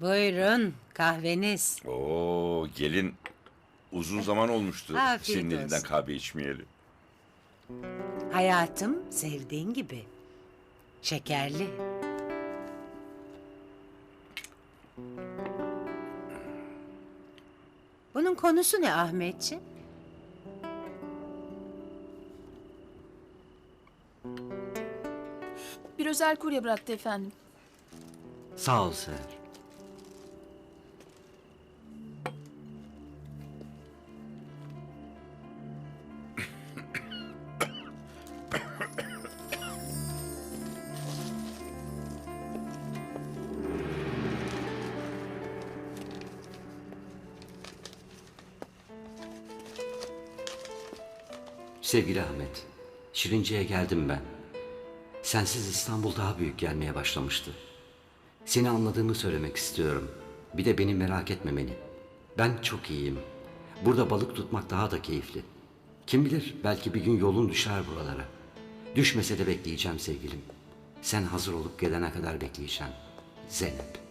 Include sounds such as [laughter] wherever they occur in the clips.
Buyurun kahveniz. Oo gelin uzun zaman olmuştu Afiyet senin elinden kahve içmeyeli. Hayatım sevdiğin gibi. Şekerli. Bunun konusu ne Ahmetciğim? Bir özel kurye bıraktı efendim. Sağ ol Seher. Sevgili Ahmet, Şirince'ye geldim ben. Sensiz İstanbul daha büyük gelmeye başlamıştı. Seni anladığımı söylemek istiyorum. Bir de beni merak etmemeni. Ben çok iyiyim. Burada balık tutmak daha da keyifli. Kim bilir belki bir gün yolun düşer buralara. Düşmese de bekleyeceğim sevgilim. Sen hazır olup gelene kadar bekleyeceğim. Zeynep.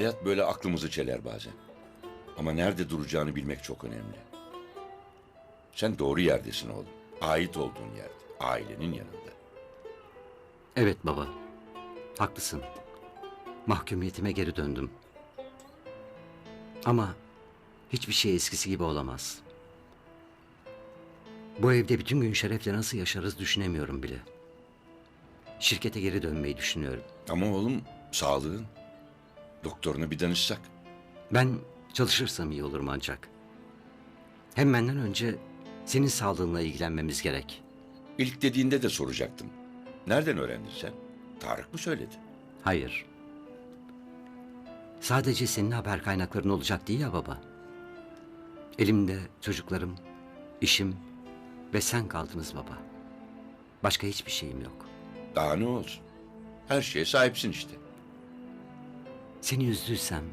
Hayat böyle aklımızı çeler bazen. Ama nerede duracağını bilmek çok önemli. Sen doğru yerdesin oğlum. Ait olduğun yerde. Ailenin yanında. Evet baba. Haklısın. Mahkumiyetime geri döndüm. Ama hiçbir şey eskisi gibi olamaz. Bu evde bütün gün şerefle nasıl yaşarız düşünemiyorum bile. Şirkete geri dönmeyi düşünüyorum. Ama oğlum sağlığın. Doktoruna bir danışsak. Ben çalışırsam iyi olurum ancak. Hem benden önce senin sağlığınla ilgilenmemiz gerek. İlk dediğinde de soracaktım. Nereden öğrendin sen? Tarık mı söyledi? Hayır. Sadece senin haber kaynakların olacak değil ya baba. Elimde çocuklarım, işim ve sen kaldınız baba. Başka hiçbir şeyim yok. Daha ne olsun? Her şeye sahipsin işte. Seni üzdüysem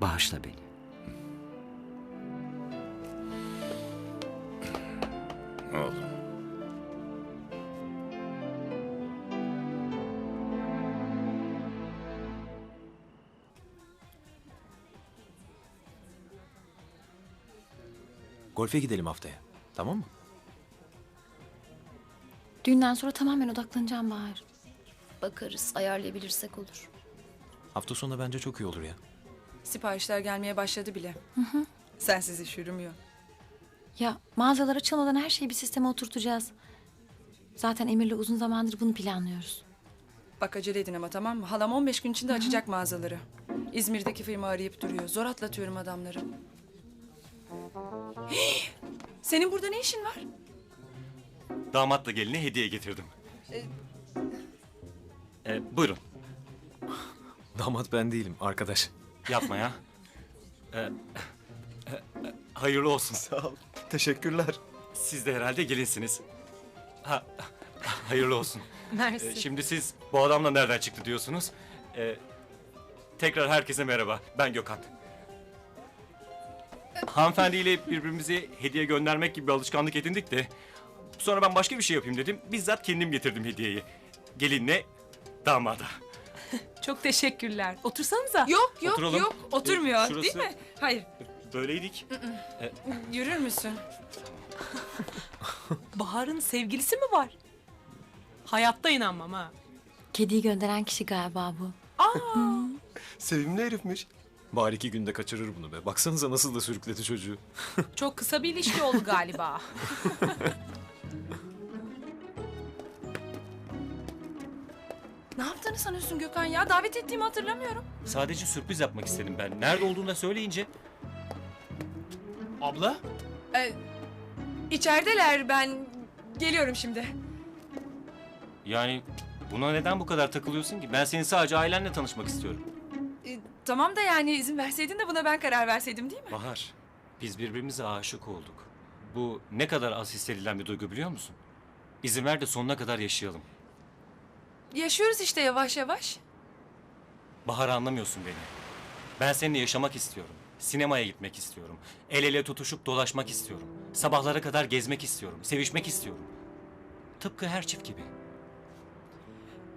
bağışla beni. Oğlum. Golfe gidelim haftaya. Tamam mı? Düğünden sonra tamamen odaklanacağım Bahar. Bakarız, ayarlayabilirsek olur. Hafta sonu bence çok iyi olur ya. Siparişler gelmeye başladı bile. Sensiz iş yürümüyor. Ya mağazalar açılmadan her şeyi bir sisteme oturtacağız. Zaten Emir'le uzun zamandır bunu planlıyoruz. Bak acele edin ama tamam mı? Halam 15 gün içinde açacak mağazaları. İzmir'deki firma arayıp duruyor. Zor atlatıyorum adamları. Hii! [gasps] Senin burada ne işin var? Damatla geline hediye getirdim. Ee, buyurun. Damat ben değilim, arkadaş. Yapma ya. Ee, e, e, hayırlı olsun. Sağ ol. Teşekkürler. Siz de herhalde gelinsiniz. Ha, hayırlı olsun. Mersi. Ee, şimdi siz bu adamla nereden çıktı diyorsunuz. Ee, tekrar herkese merhaba. Ben Gökhan. Hanımefendiyle birbirimize hediye göndermek gibi bir alışkanlık edindik de... Sonra ben başka bir şey yapayım dedim. Bizzat kendim getirdim hediyeyi. Gelinle damada. [laughs] Çok teşekkürler. Otursanıza. Yok yok Oturalım. yok. Oturmuyor Şurası- değil mi? Hayır. Böyleydik. Yürür müsün? [laughs] Bahar'ın sevgilisi mi var? Hayatta inanmam ha. Kediyi gönderen kişi galiba bu. [laughs] Sevimli herifmiş. Bari iki günde kaçırır bunu be. Baksanıza nasıl da sürükledi çocuğu. Çok kısa bir ilişki oldu galiba. Ne yaptığını sanıyorsun Gökhan ya? Davet ettiğimi hatırlamıyorum. Sadece sürpriz yapmak istedim ben. Nerede olduğunu da söyleyince... Abla? Ee, içerideler ben geliyorum şimdi. Yani buna neden bu kadar takılıyorsun ki? Ben senin sadece ailenle tanışmak istiyorum. Ee, tamam da yani izin verseydin de buna ben karar verseydim değil mi? Bahar, biz birbirimize aşık olduk. Bu ne kadar az hissedilen bir duygu biliyor musun? İzin ver de sonuna kadar yaşayalım. Yaşıyoruz işte yavaş yavaş. Bahar anlamıyorsun beni. Ben seninle yaşamak istiyorum. Sinemaya gitmek istiyorum. El ele tutuşup dolaşmak istiyorum. Sabahlara kadar gezmek istiyorum. Sevişmek istiyorum. Tıpkı her çift gibi.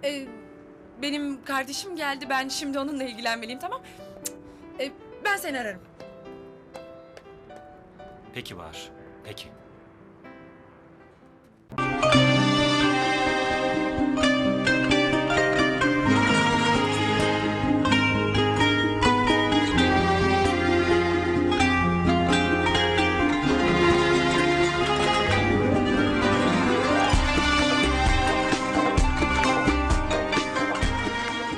Ee, benim kardeşim geldi. Ben şimdi onunla ilgilenmeliyim tamam? Cık, ee, ben seni ararım. Peki Bahar. Peki.